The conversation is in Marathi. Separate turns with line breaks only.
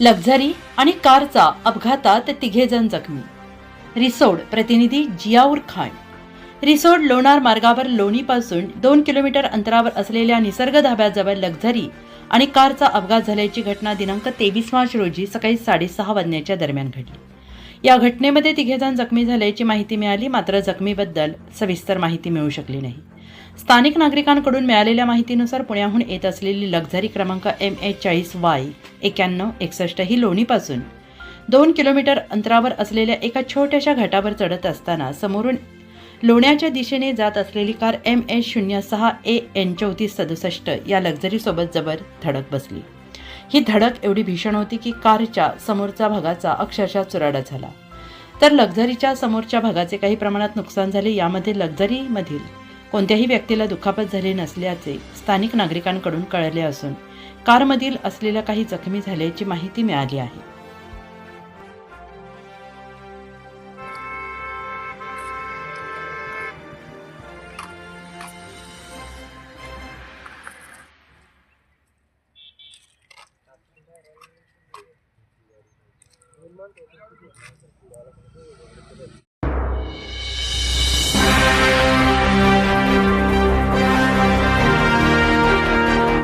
लक्झरी आणि कारचा अपघातात तिघे जण जखमी. रिसोड प्रतिनिधी जियाऊर खान. रिसोड लोणार मार्गावर लोणीपासून दोन किलोमीटर अंतरावर असलेल्या निसर्ग धाब्याजवळ लक्झरी आणि कारचा अपघात झाल्याची घटना दिनांक तेवीस मार्च रोजी सकाळी साडेसहा वाजण्याच्या दरम्यान घडली. या घटनेमध्ये तिघेजण जखमी झाल्याची माहिती मिळाली मात्र जखमीबद्दल सविस्तर माहिती मिळू शकली नाही. स्थानिक नागरिकांकडून मिळालेल्या माहितीनुसार पुण्याहून येत असलेली लक्झरी क्रमांक एम एच चाळीस वाय एक्याण्णव एकसष्ट ही लोणीपासून. दोन किलोमीटर अंतरावर असलेल्या एका छोट्याशा घाटावर चढत असताना समोरून लोण्याच्या दिशेने जात असलेली कार एम एच शून्य सहा ए एन चौतीस सदुसष्ट या लक्झरीसोबत जबर धडक बसली. ही धडक एवढी भीषण होती की कारच्या समोरच्या भागाचा अक्षरशः चुराडा झाला. तर लक्झरीच्या समोरच्या भागाचे काही प्रमाणात नुकसान झाले यामध्ये लक्झरीमधील कोणत्याही व्यक्तीला दुखापत झाली नसल्याचे स्थानिक नागरिकांकडून कळले असून कारमधील असलेल्या काही जखमी झाल्याची माहिती मिळाली आहे.